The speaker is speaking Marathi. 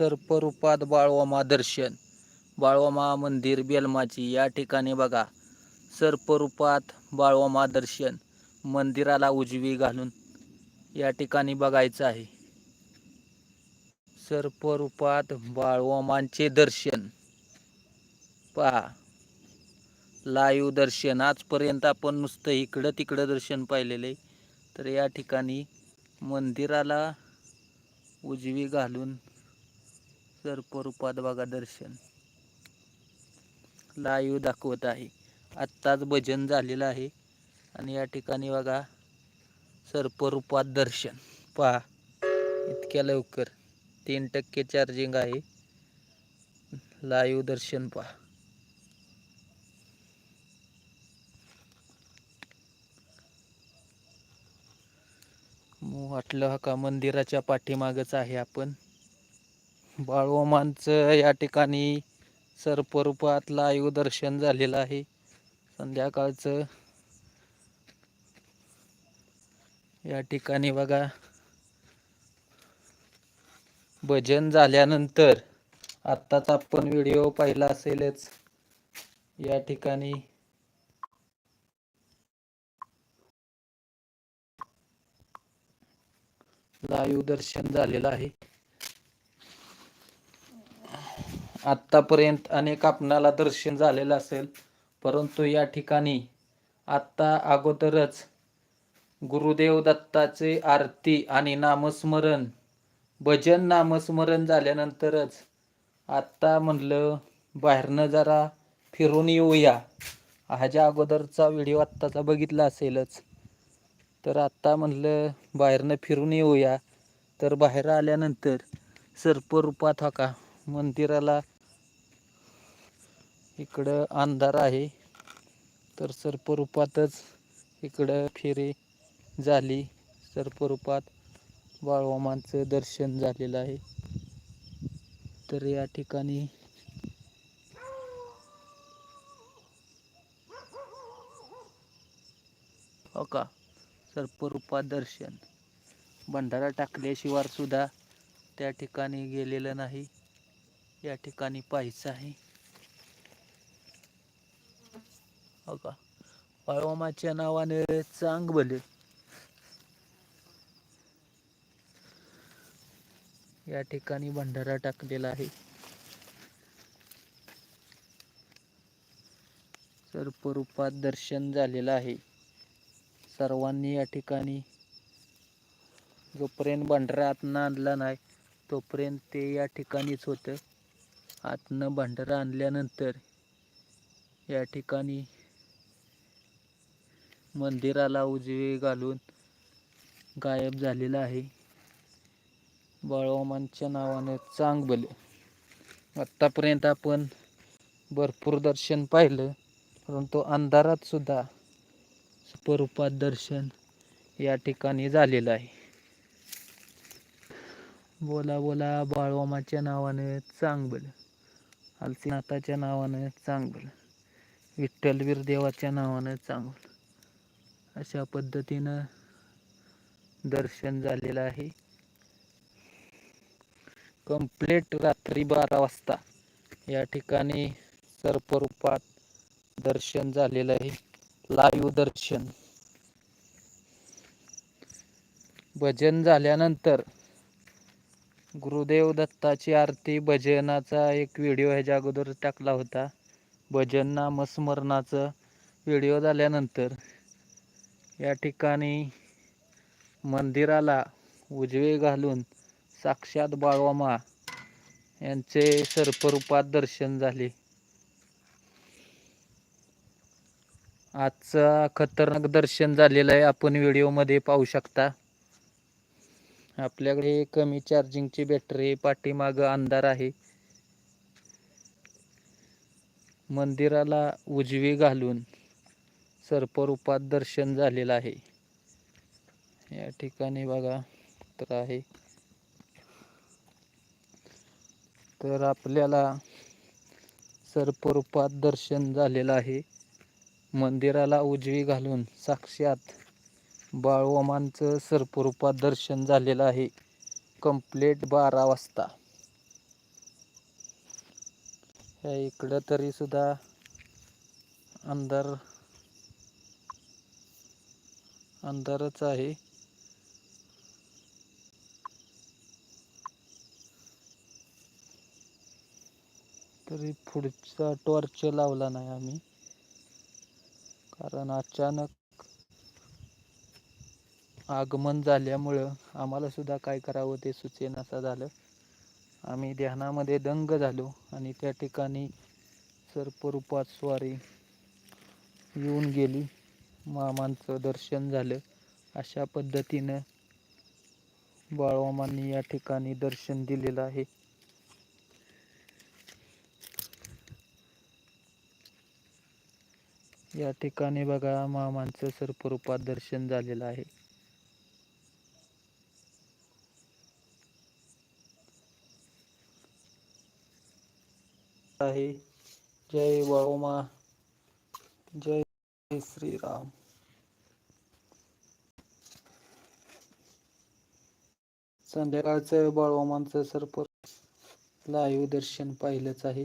सर्परूपात बाळवामा दर्शन. बाळवामा मंदिर बेलमाची. या ठिकाणी बघा सर्परूपात बाळवामा दर्शन. मंदिराला उजवी घालून या ठिकाणी बघायचं आहे. सर्परूपात बाळवामांचे दर्शन. पहा लाईव्ह दर्शन. आजपर्यंत आपण नुसतं इकडं तिकडं दर्शन पाहिलेले. तर या ठिकाणी मंदिराला उजवी घालून सर्परूपात बघा दर्शन. लाईव्ह दाखवत आहे. आत्ताच भजन झालेलं आहे. आणि या ठिकाणी बघा सर्परूपात दर्शन. पहा इतक्या लवकर. तीन टक्के चार्जिंग आहे. लाईव्ह दर्शन पहा. वाटलं का मंदिराच्या पाठीमागच आहे आपण? बाळोमांचं या ठिकाणी सर्परूपातलं आयुदर्शन दर्शन झालेलं आहे. संध्याकाळचं या ठिकाणी बघा. भजन झाल्यानंतर आत्ताच आपण व्हिडिओ पाहिला असेलच. या ठिकाणी लाईव्ह दर्शन झालेलं आहे. आत्तापर्यंत अनेक आपणाला दर्शन झालेलं असेल परंतु या ठिकाणी आत्ता अगोदरच गुरुदेव दत्ताचे आरती आणि नामस्मरण भजन नामस्मरण झाल्यानंतरच आत्ता म्हणलं बाहेरनं जरा फिरून येऊया. ह्याच्या अगोदरचा व्हिडिओ आत्ताचा बघितला असेलच. तर आत्ता म्हणलं बाहेरनं फिरून येऊया. तर बाहेर आल्यानंतर सर्परूपात हा का मंदिराला इकडं अंधार आहे. तर सर्परूपातच इकडं फेरी झाली. सर्परूपात बाळवामांचं दर्शन झालेलं आहे. तर या ठिकाणी हो का? सर्परूपात दर्शन. भंडारा टाकल्याशिवाय सुद्धा त्या ठिकाणी गेलेलं नाही. या ठिकाणी पाहायचं आहे. हो का बाळवामाच्या नावाने चांग भले. या ठिकाणी भंडारा टाकलेला आहे. सर्परूपात दर्शन झालेलं आहे. सर्वांनी या ठिकाणी जोपर्यंत भंडारा आतनं आणला नाही तोपर्यंत ते या ठिकाणीच होतं. आतनं भंडारा आणल्यानंतर या ठिकाणी मंदिराला उजवे घालून गायब झालेला आहे. बाळवामांच्या नावानं चांगबले आत्तापर्यंत आपण भरपूर दर्शन पाहिलं परंतु अंधारात सुद्धा स्वरूपात दर्शन या ठिकाणी झालेलं आहे. बोला बोला बाळवामाच्या नावानं चांगबल अलसीनाथाच्या नावानं चांगबल विठ्ठलवीर देवाच्या नावानं चांगलं अशा पद्धतीनं दर्शन झालेलं आहे. कंप्लेट रात्री बारा वाजता या ठिकाणी सर्परूपात दर्शन झालेलं आहे. लाईव्ह दर्शन. भजन झाल्यानंतर गुरुदेव दत्ताची आरती भजनाचा एक व्हिडिओ ह्याच्या अगोदर टाकला होता. भजन नामस्मरणाचं व्हिडिओ झाल्यानंतर या ठिकाणी मंदिराला उजवे घालून साक्षात बाळवामा यांचे सर्परूपात दर्शन झाले. आजचा खतरनाक दर्शन झालेलं आहे. आपण व्हिडिओमध्ये पाहू शकता. आपल्याकडे कमी चार्जिंगची बॅटरी पाठीमागं अंधार आहे. मंदिराला उजवी घालून सर्परूपात दर्शन झालेलं आहे. या ठिकाणी बघा तर आहे. तर आपल्याला सर्परूपात दर्शन झालेलं आहे. मंदिराला उजवी घालून साक्षात बाळवमांचं सर्परूपात दर्शन झालेलं आहे. कंप्लेट बारा वाजता. ह्या इकडं तरी सुद्धा अंधार अंधारच आहे. तरी पुढचा टॉर्च लावला नाही आम्ही. कारण अचानक आगमन झाल्यामुळं आम्हाला सुद्धा काय करावं ते सुचेनासा झालं. आम्ही ध्यानामध्ये दंग झालो आणि त्या ठिकाणी सर्परूपात स्वारी येऊन गेली. मामांचं दर्शन झालं. अशा पद्धतीनं बाळवामांनी या ठिकाणी दर्शन दिलेलं आहे. या ठिकाणी बघा मामांचं सर्परूपात दर्शन झालेलं आहे. आहे. जय बाळोमा जय श्रीराम. संध्याकाळचं बाळोमांचं सरपर लाईव्ह दर्शन पाहिलंच आहे.